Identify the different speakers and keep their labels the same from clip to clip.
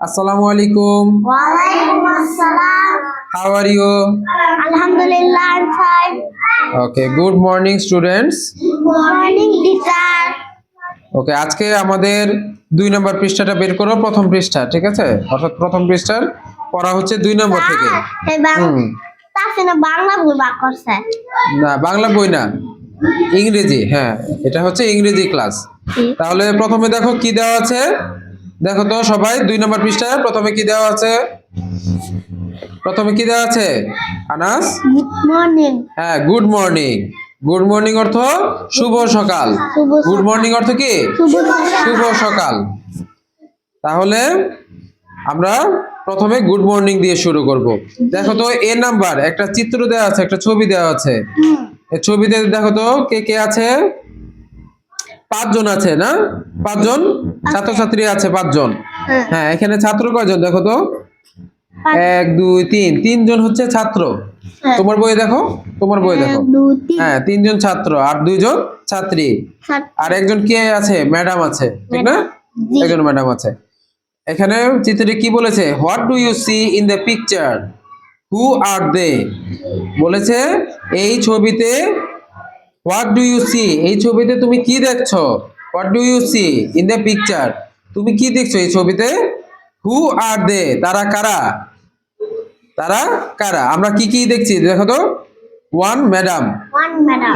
Speaker 1: Assalamu alaikum.
Speaker 2: Walaikum assalam.
Speaker 1: How are you?
Speaker 2: Alhamdulillah, I'm fine.
Speaker 1: Okay, good morning students.
Speaker 2: Good morning, teacher.
Speaker 1: ওকে আজকে আমাদের দুই নম্বর পৃষ্ঠাটা বের করো প্রথম পৃষ্ঠা ঠিক আছে অর্থাৎ প্রথম পৃষ্ঠার পড়া হচ্ছে দুই নম্বর থেকে
Speaker 2: বাংলা বাক করছে
Speaker 1: না বাংলা বই না ইংরেজি হ্যাঁ এটা হচ্ছে ইংরেজি ক্লাস তাহলে প্রথমে দেখো কি দেওয়া আছে দেখো তো সবাই দুই নম্বর পৃষ্ঠায় প্রথমে কি দেওয়া আছে? প্রথমে কি দেওয়া আছে? আনাস?
Speaker 2: গুড মর্নিং
Speaker 1: হ্যাঁ গুড মর্নিং গুড মর্নিং অর্থ শুভ সকাল। গুড মর্নিং অর্থ কি?
Speaker 2: শুভ
Speaker 1: শুভ সকাল। তাহলে আমরা প্রথমে গুড মর্নিং দিয়ে শুরু করব। দেখো তো এ নাম্বার একটা চিত্র দেওয়া আছে একটা ছবি দেওয়া আছে। এই ছবিতে দেখো তো কে কে আছে? পাঁচজন আছে না? পাঁচজন? ছাত্রছাত্রী আছে পাঁচজন।
Speaker 2: হ্যাঁ।
Speaker 1: হ্যাঁ এখানে ছাত্র কয়জন? দেখো তো। এক দুই তিন। তিনজন হচ্ছে ছাত্র।
Speaker 2: হ্যাঁ।
Speaker 1: তোমার বই দেখো? তোমার বই দেখো। হ্যাঁ তিনজন ছাত্র আর দুইজন ছাত্রী। আর একজন কে আছে? ম্যাডাম আছে ঠিক না? একজন ম্যাডাম আছে। এখানে চিত্রে কি বলেছে? What do you see in the picture who are they বলেছে এই ছবিতে হোয়াট ডু ইউ সি এই ছবিতে তুমি কি দেখছ? What do you see in the picture তুমি কি দেখছ এই ছবিতে? হু আর দে তারা কারা? তারা কারা? আমরা কি কি দেখছি? দেখো তো। ওয়ান ম্যাডাম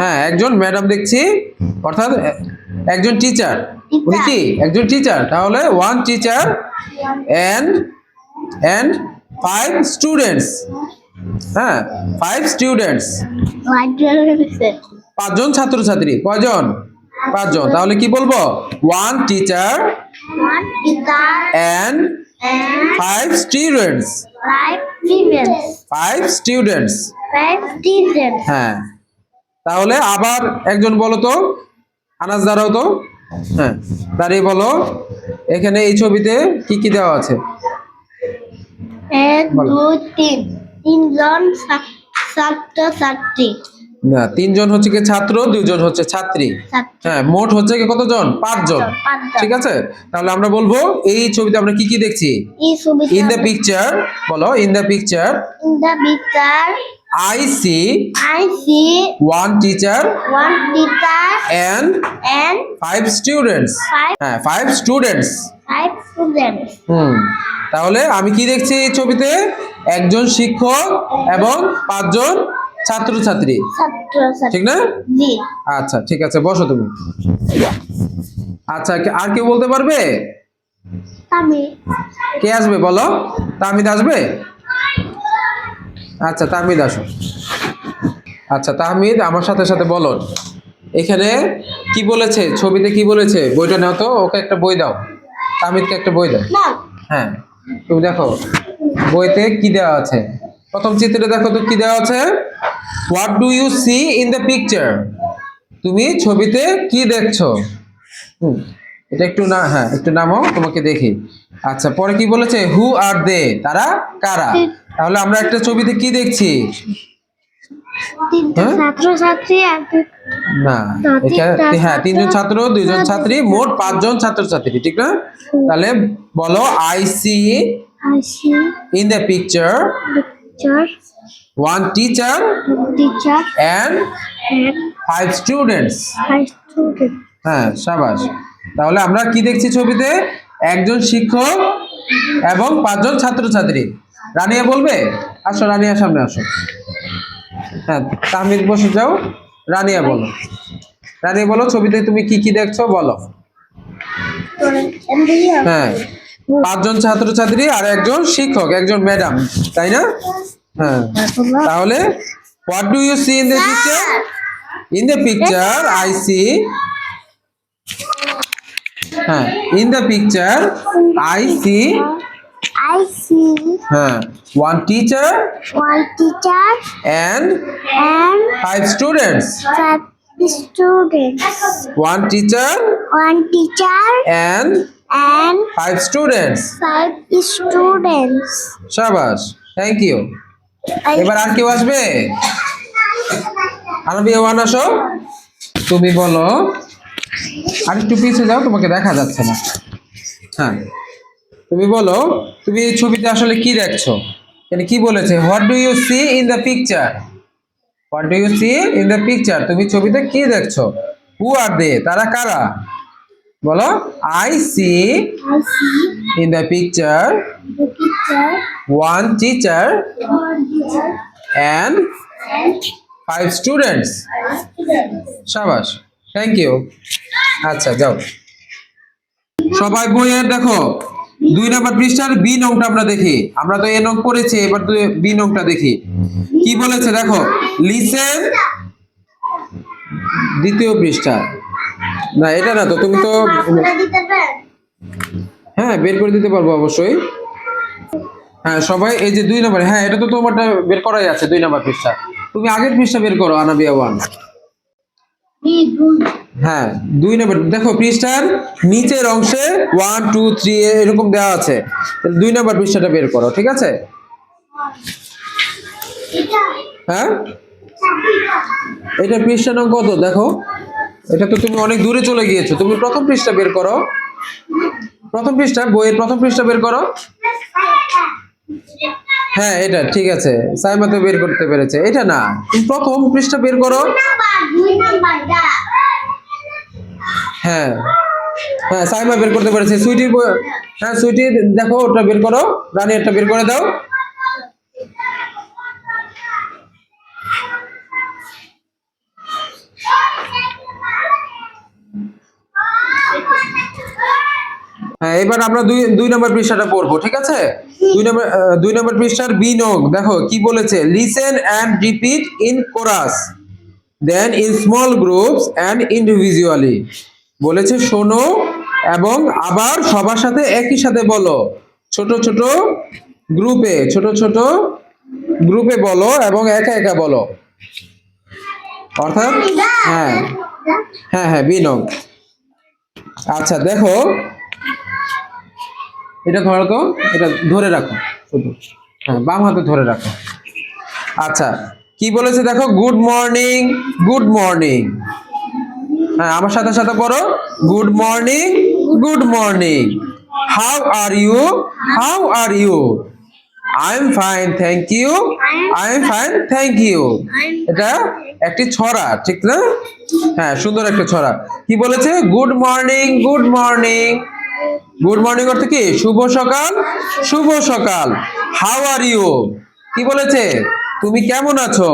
Speaker 1: হ্যাঁ একজন ম্যাডাম দেখছি। অর্থাৎ একজন টিচার. উনি কি? একজন টিচার তাহলে one teacher and and five students হ্যাঁ ফাইভ স্টুডেন্টস। পাঁচজন ছাত্রছাত্রী, কয়জন? পাঁচজন। তাহলে কি বলব? One teacher
Speaker 2: and
Speaker 1: five students. Five students. হ্যাঁ। তাহলে আবার একজন বলো তো। আনাজ দাঁড়াও তো। হ্যাঁ দাঁড়িয়ে বলো। এখানে এই ছবিতে কি কি দেওয়া আছে?
Speaker 2: তিনজন ছা- ছাত্রছাত্রী।
Speaker 1: না তিনজন হচ্ছে কি ছাত্র দুইজন হচ্ছে ছাত্রী। হ্যাঁ মোট হচ্ছে কি কতজন? পাঁচজন। ঠিক আছে? তাহলে আমরা বলব এই ছবিতে আমরা কি কি দেখছি?
Speaker 2: এই ছবিতে
Speaker 1: ইন দ্য পিকচার বলো in the picture
Speaker 2: in the picture
Speaker 1: I see
Speaker 2: I see
Speaker 1: one teacher
Speaker 2: one teacher
Speaker 1: and
Speaker 2: and
Speaker 1: five students হ্যাঁ ফাইভ স্টুডেন্টস
Speaker 2: five students.
Speaker 1: হুম তাহলে আমি কি দেখছি এই ছবিতে? একজন শিক্ষক এবং পাঁচজন ছাত্রছাত্রী।
Speaker 2: ছাত্রছাত্রী।
Speaker 1: ঠিক না? আচ্ছা ঠিক আছে বসো তুমি। আচ্ছা আর কেউ বলতে পারবে? কে আসবে বলো? তামিদ আসবে? আচ্ছা তাহমিদ আসো। আচ্ছা তাহমিদ আমার সাথে সাথে বলো। এখানে কি বলেছে? ছবিতে কি বলেছে? বইটা নাও তো ওকে একটা বই দাও। তাহমিদকে একটা বই দাও। হ্যাঁ তুমি দেখো বইতে কি দেওয়া আছে? প্রথম চিত্রে দেখো তো কি দেওয়া আছে? What do you see in the picture তুমি ছবিতে কি দেখছ? এটা একটু না হ্যাঁ একটু নামো তোমাকে দেখি। আচ্ছা পরে কি বলেছে? হু আর দে তারা কারা? তাহলে আমরা একটা ছবিতে কি দেখছি? হ্যাঁ? না
Speaker 2: তিনটা
Speaker 1: হ্যাঁ তিনজন ছাত্র
Speaker 2: ছাত্র,
Speaker 1: দুইজন
Speaker 2: ছাত্রী।
Speaker 1: ছাত্রী মোট পাঁচজন ছাত্রছাত্রী ঠিক না? তাহলে বলো I see in the picture
Speaker 2: picture
Speaker 1: one teacher
Speaker 2: teacher
Speaker 1: and
Speaker 2: and
Speaker 1: five students.
Speaker 2: five students.
Speaker 1: হ্যাঁ সাবাস। তাহলে আমরা কি দেখছি ছবিতে? একজন শিক্ষক এবং পাঁচজন ছাত্রছাত্রী। রানিয়া বলবে? আসো রানিয়া সামনে আসো। হ্যাঁ তাহমিদ বসে যাও। রানিয়া বলো। রানিয়া বলো ছবিতে তুমি কি কি দেখছ? বলো। হ্যাঁ। পাঁচজন ছাত্রছাত্রী আর একজন শিক্ষক একজন ম্যাডাম তাই না? হ্যাঁ। তাহলে what do you see in the picture in the picture I see হ্যাঁ in the picture I see
Speaker 2: I see
Speaker 1: হ্যাঁ one teacher
Speaker 2: one teacher
Speaker 1: and
Speaker 2: and
Speaker 1: five students
Speaker 2: five students.
Speaker 1: One teacher
Speaker 2: One teacher
Speaker 1: and
Speaker 2: and
Speaker 1: five students
Speaker 2: five students.
Speaker 1: সাবাস thank you এবার আর কেউ আসবে? আরবি one আসো। তুমি বলো। আর একটু পিছিয়ে যাও তোমাকে দেখা যাচ্ছে না। হ্যাঁ। তুমি বলো তুমি এই ছবিতে আসলে কি দেখছ? এখানে কি বলেছে? What do you see in the picture what do you see in the picture তুমি ছবিতে কি দেখছ? হু আর দে তারা কারা? বলো I see in the picture one teacher and five students. সাবাস থ্যাংক ইউ আচ্ছা যাও। সবাই বইয়ের দেখো, দুই নম্বর পৃষ্ঠার বি নংটা আমরা দেখি। আমরা তো এ নং পড়েছি, এবার বি নংটা দেখি। কি বলেছে, দেখো লিসেন দ্বিতীয় পৃষ্ঠা। না এটা না তো তুমি তো? হ্যাঁ বের করে দিতে পারব অবশ্যই। হ্যাঁ সবাই এই যে দুই নাম্বার হ্যাঁ এটা তো তোমারটা বের করাই আছে দুই নাম্বার পৃষ্ঠা তুমি আগের পৃষ্ঠা বের করো আনাবিয়া ওয়ান হ্যাঁ দুই নম্বর দেখো পৃষ্ঠার নিচের অংশে ওয়ান টু থ্রি এরকম দেওয়া আছে। দুই নম্বর পৃষ্ঠাটা বের করো ঠিক আছে? হ্যাঁ?
Speaker 2: এটা
Speaker 1: পৃষ্ঠা নং কত? দেখো। এটা তো তুমি অনেক দূরে চলে গিয়েছো। তুমি প্রথম পৃষ্ঠা বের করো। প্রথম পৃষ্ঠা, বইয়ের প্রথম পৃষ্ঠা বের করো। হ্যাঁ এটা ঠিক আছে। সাইমা তো বের করতে পেরেছে। এটা না। তুমি প্রথম পৃষ্ঠা বের করো। হ্যাঁ। হ্যাঁ সাইমা বের করতে পেরেছে। সুইটির বই- হ্যাঁ সুইটি দেখো, ওটা বের করো। রানী একটা বের করে দাও হ্যাঁ এবার আমরা দুই দুই নম্বর পৃষ্ঠাটা পড়ব, ঠিক আছে? দুই নম্বর দুই নম্বর পৃষ্ঠার বি নং দেখো, কি বলেছে? Listen and repeat in chorus then in small groups and individually বলেছে, শোনো এবং আবার সবার সাথে একই সাথে বলো। ছোট ছোট গ্রুপে, ছোট ছোট গ্রুপে বলো এবং একা একা বলো। অর্থাৎ হ্যাঁ হ্যাঁ হ্যাঁ বিনং আচ্ছা দেখো এটা ধরো তো এটা ধরে রাখো, শুধু। হ্যাঁ বাম হাতে ধরে রাখো। আচ্ছা কি বলেছে দেখো? গুড মর্নিং গুড মর্নিং হ্যাঁ আমার সাথে সাথে পড়ো good morning good morning how are you how are you I am fine thank you I am fine thank you এটা একটি ছড়া, ঠিক না? হ্যাঁ সুন্দর একটা ছড়া। কি বলেছে? Good morning good morning good morning অর্থ কি? শুভ সকাল। শুভ সকাল। হাউ আর ইউ কি বলেছে? তুমি কেমন আছো?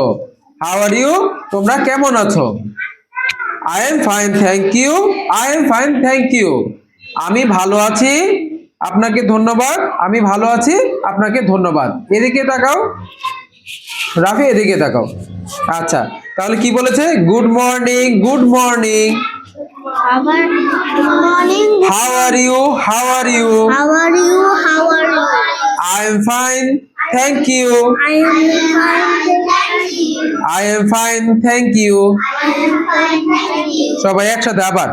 Speaker 1: হাউ আর ইউ তোমরা কেমন আছো? I am fine thank you I am fine thank you আমি ভালো আছি। আপনাকে ধন্যবাদ। আমি ভালো আছি। আপনাকে ধন্যবাদ। এদিকে তাকাও। রাফি, এদিকে তাকাও। আচ্ছা তাহলে কি বলেছে? গুড মর্নিং গুড মর্নিং
Speaker 2: আবার good morning
Speaker 1: how are you how are you
Speaker 2: how are you how are you
Speaker 1: I am fine thank you
Speaker 2: I am fine
Speaker 1: I am fine thank you
Speaker 2: I am fine thank you
Speaker 1: সবাই একসাথে আবার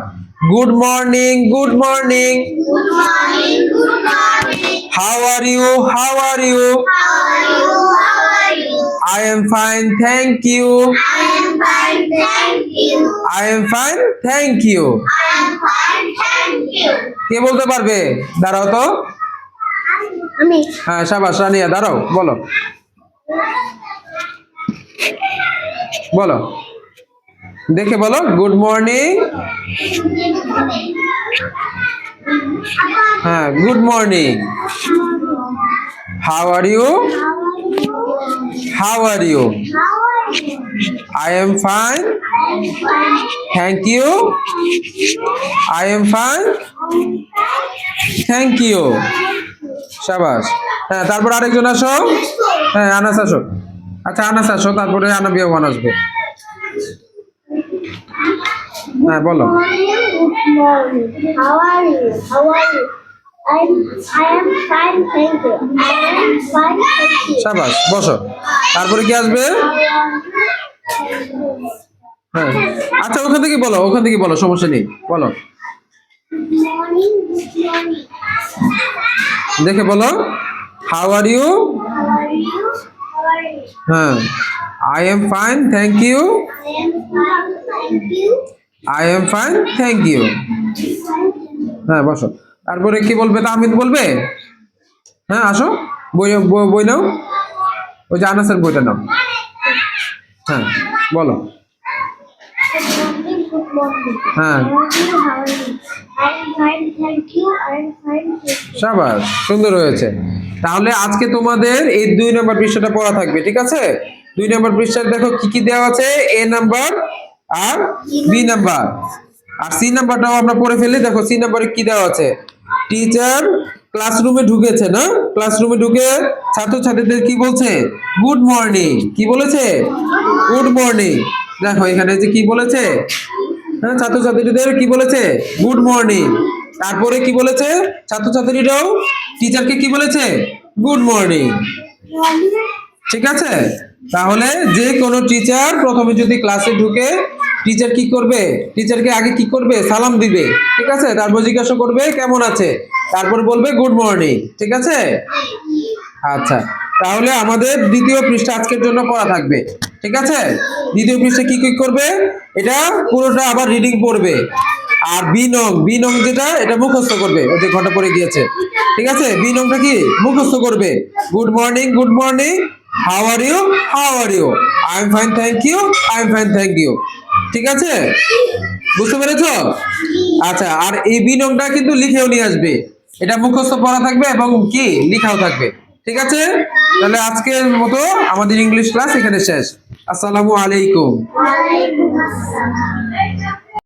Speaker 1: good morning good morning
Speaker 2: good morning good morning
Speaker 1: how are you how are you
Speaker 2: how are you how are you
Speaker 1: I am fine thank you
Speaker 2: I am fine, thank you.
Speaker 1: I am fine thank you
Speaker 2: I am fine, thank you.
Speaker 1: কে বলতে পারবে? দাঁড়াও তো।
Speaker 2: আমি।
Speaker 1: হ্যাঁ সাবাস রানিয়া দাঁড়াও বলো। বলো। দেখে বলো গুড মর্নিং হ্যাঁ good morning how are you how are you I am fine thank you I am fine thank you সাবাস। হ্যাঁ তারপর আরেকজন আসো। হ্যাঁ আনাস আসো। আচ্ছা আনাস আসো, তারপরে আনাবিয়া ওয়ান আসবে। হ্যাঁ বলো।
Speaker 2: How are you? How are you?
Speaker 1: সাবাস, বসো। তারপরে কি আসবে? হ্যাঁ। আচ্ছা ওখান থেকে বলো, ওখান থেকে বলো, সমস্যা নেই। বলো। দেখে বলো। হাউ আর ইউ হ্যাঁ। I am fine thank you I am fine thank you হ্যাঁ বসো। তারপরে কি বলবে? তাহমিদ বলবে? হ্যাঁ আসো। বই, বই- নাও। ওই যে আনাসের বইটা নাও। হ্যাঁ বলো. হ্যাঁ. সাবাস, সুন্দর হয়েছে। তাহলে আজকে তোমাদের এই দুই নম্বর পৃষ্ঠাটা পড়া থাকবে, ঠিক আছে? দুই নম্বর পৃষ্ঠায় দেখো কি কি দেওয়া আছে? এ নাম্বার আর বি নাম্বার। আর সি নাম্বারটাও আমরা পড়ে ফেলি। দেখো সি নাম্বারে কি দেওয়া আছে? টিচার ক্লাসরুমে ঢুকেছে না? ক্লাসরুমে ঢুকে ছাত্রছাত্রীদের কি বলছে? গুড মর্নিং কি বলেছে? গুড মর্নিং দেখো, এখানে যে কি বলেছে? হ্যাঁ ছাত্রছাত্রীদের কি বলেছে? গুড মর্নিং তারপরে কি বলেছে? ছাত্রছাত্রীরাও টিচারকে কি বলেছে? গুড মর্নিং ঠিক আছে? তাহলে যে কোনো টিচার প্রথমে যদি ক্লাসে ঢুকে টিচার কি করবে? টিচারকে আগে কি করবে? সালাম দিবে। ঠিক আছে? তারপর জিজ্ঞাসা করবে, কেমন আছে? তারপর বলবে, গুড মর্নিং। ঠিক আছে? আচ্ছা। তাহলে আমাদের দ্বিতীয় পৃষ্ঠা আজকের জন্য পড়া থাকবে। ঠিক আছে? দ্বিতীয় পৃষ্ঠা কি কি করবে? এটা পুরোটা আবার রিডিং পড়বে। আর বি নং বি নং যেটা, এটা মুখস্থ করবে। ওই যে ঘণ্টা পড়ে গিয়েছে। ঠিক আছে? বি নংটা কি? মুখস্থ করবে। Good morning good morning. How are you? How are you? I am fine, thank you. I am fine, thank you. ঠিক আছে? বুঝতে পেরেছ? আচ্ছা আর এই বিনিয়োগটা কিন্তু লিখেও নিয়ে আসবে। এটা মুখস্থ পড়া থাকবে এবং কি? লিখাও থাকবে। ঠিক আছে? তাহলে আজকের মতো আমাদের ইংলিশ ক্লাস এখানে শেষ। আসসালামু আলাইকুম.